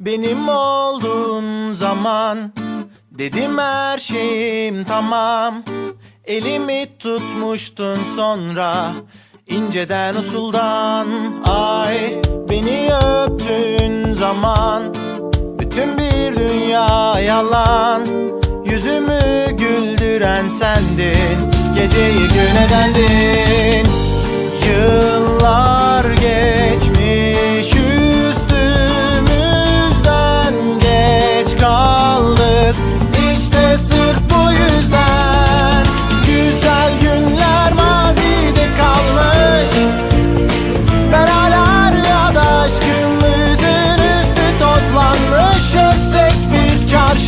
benim olduğun zaman Dedim her şeyim tamam. Elimi tutmuştun sonra inceden usuldan. Ay beni öptüğün zaman Bütün bir dünya yalan. Yüzümü güldüren sendin Geceyi gün edendin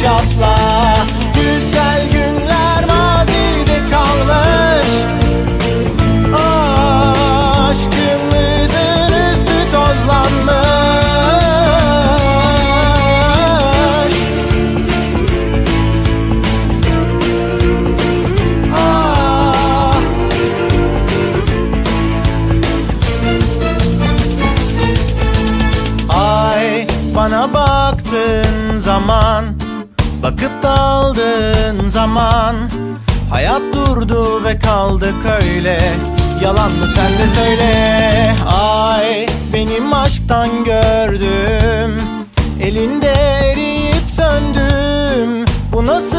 çarşafla Güzel günler mazide kalmış. Aşkımızın üstü tozlanmış. Ah. Ay bana baktığın zaman Bakıp daldığın zaman Hayat durdu ve kaldık öyle. Yalan mı sen de söyle. Ay benim aşktan gördüm. Elinde eriyip söndüm. Bu nasıl